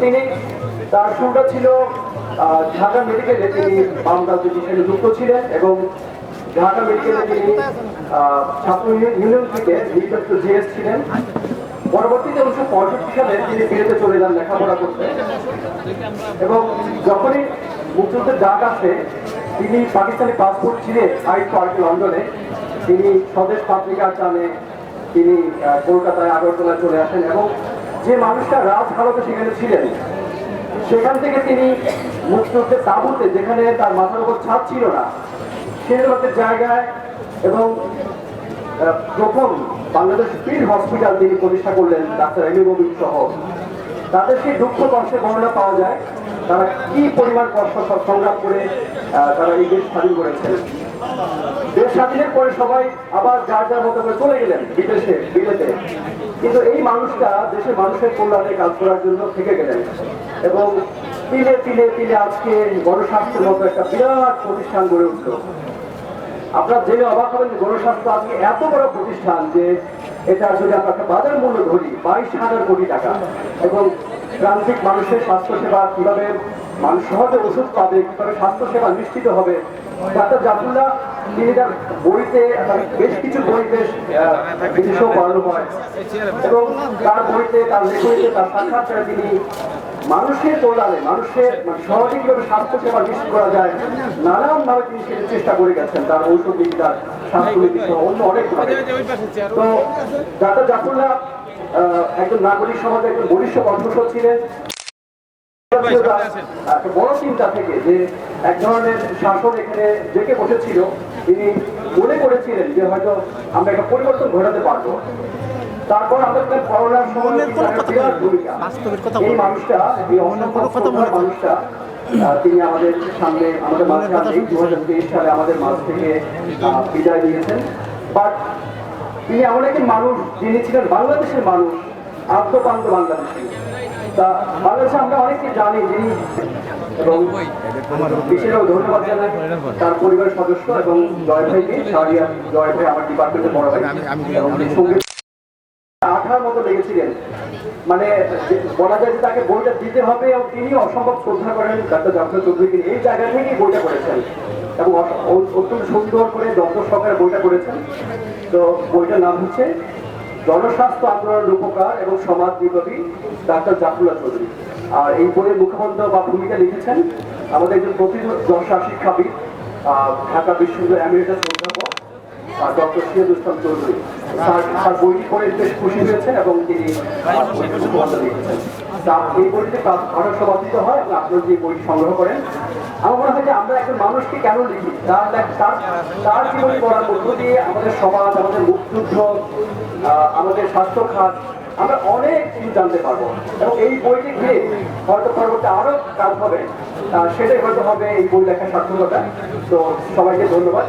তিনি তার শুরুটা ছিল ঢাকা মেডিকেলে তিনি বাম যুক্ত ছিলেন এবং ঢাকা মেডিকেলে তিনি ছাত্র ইউনিয়ন থেকে নির্বাচিত জিএস ছিলেন পরবর্তীতে উনিশশো পঁয়ষট্টি সালে তিনি বিলেতে চলে যান লেখাপড়া করতে এবং যখনই মুক্তিযুদ্ধের ডাক আসে তিনি পাকিস্তানি পাসপোর্ট ছিঁড়ে হাইট পার্ক লন্ডনে তিনি স্বদেশ পত্রিকার টানে তিনি কলকাতায় আগরতলায় চলে আসেন এবং যে মানুষটা রাজ ভারতে সেখানে ছিলেন, সেখান থেকে তিনি মুক্তিযুদ্ধের তাঁবুতে, যেখানে তার মাথার উপর ছাদ ছিল না সেরকম জায়গায় এবং প্রথম বাংলাদেশ ফিল্ড হসপিটাল তিনি প্রতিষ্ঠা করলেন ডাক্তার এমি রবিন সহ। তাদের সেই দুঃখ কষ্টের বর্ণনা পাওয়া যায়, তারা কি পরিমাণ কষ্ট সংগ্রাম করে তারা এই দেশ স্বাধীন করেছেন। স্বাধীনের পরে সবাই আবার যার যার মতো করে চলে গেলেন বিদেশে, বিলেতে। কিন্তু এই মানুষটা দেশের মানুষের কল্যাণে কাজ করার জন্য থেকে গেলেন। এবং তিলে তিলে তিলে আজকে গণস্বাস্থ্যের মতো একটা বিরাট প্রতিষ্ঠান গড়ে উঠল। আপনারা জেনে অবাক হবেন যে গণস্বাস্থ্য আজকে এত বড় প্রতিষ্ঠান যে এটা যদি একটা বাজার মূল্য ধরি, বাইশ হাজার কোটি টাকা। এবং প্রান্তিক মানুষের স্বাস্থ্যসেবা কীভাবে মানুষ সহজে ওষুধ পাবে কীভাবে স্বাস্থ্যসেবা নিশ্চিত হবে ডাক্তার জাফরুল্লাহ তিনি তার বইতে বেশ কিছু বই বেশ আহ, বিদেশেও হয়। এবং তার বইতে তার লেখনীতে তার সাক্ষাৎকারে তিনি মানুষের কল্যাণে মানুষের মানে সহজে কীভাবে স্বাস্থ্য সেবা নিশ্চিত করা যায়। নানান ভাবে তিনি সেটা চেষ্টা করে গেছেন তার ঔষধ নীতি তার স্বাস্থ্যনীতি সহ অন্য অনেক তো ডাক্তার জাফরুল্লাহ আহ, একজন নাগরিক সমাজে একজন বরিষ্ঠ কণ্ঠস্বর ছিলেন একটা বড় চিন্তা থেকে যে এক ধরনের শাসন এখানে জেগে বসেছিল তিনি যে হয়তো আমরা একটা পরিবর্তন ঘটাতে পারব। তারপর আমাদের করোনার সময় একটা ভূমিকা। এই মানুষটা এই মানুষটা তিনি আমাদের সামনে আমাদের মাঝে আছেন দু হাজার তেইশ সালে আমাদের মাঝ থেকে বিদায় নিয়েছেন বাট তিনি এমন একজন মানুষ যিনি ছিলেন বাংলাদেশের মানুষ আত্মকান্ত বাংলাদেশী তা বাংলাদেশে আমরা অনেকে জানি যিনি এবং বিশেষভাবে ধন্যবাদ জানাই তার পরিবারের সদস্য এবং জয় ভাইকে শাহরিয়া জয় ভাই আমার ডিপার্টমেন্টে বড় ভাই। এবং তিনি সংগীত আঠার মতো লেগেছিলেন। মানে বলা যায় যে তাকে বইটা দিতে হবে এবং তিনি অসম্ভব শ্রদ্ধা করেন ডাক্তার জাফর চৌধুরীকে এই জায়গা থেকেই বইটা করেছেন এবং অত্যন্ত সুন্দর করে যত্ন সহকারে বইটা করেছেন তো বইটার নাম হচ্ছে জনস্বাস্থ্য আন্দোলনের উপকার এবং সমাজ বিপ্লবী ডাক্তার জাফরুল্লাহ চৌধুরী। আর এই বইয়ের মুখবন্ধ বা ভূমিকা লিখেছেন আমাদের একজন প্রতিদিন শিক্ষাবিদ ঢাকা বিশ্ববিদ্যালয়ের আমেরিকা অধ্যাপক ডক্টর ইসলাম চৌধুরী। তার বইটি পড়ে বেশ খুশি এবং তিনি এই বইটি ভারত হয় এবং আপনারা যে বইটি সংগ্রহ করেন, আমার মনে হয় যে আমরা একজন মানুষকে কেন লিখি? তার তার জীবনী পড়ার মধ্য দিয়ে আমাদের সমাজ, আমাদের মুক্তিযুদ্ধ আমাদের স্বাস্থ্য খাত, আমরা অনেক কিছু জানতে পারব। এবং এই বইটি ঘিরে হয়তো পরবর্তী আরও কাজ হবে। সেটাই হয়তো হবে এই বই লেখার সার্থকতা। তো সবাইকে ধন্যবাদ।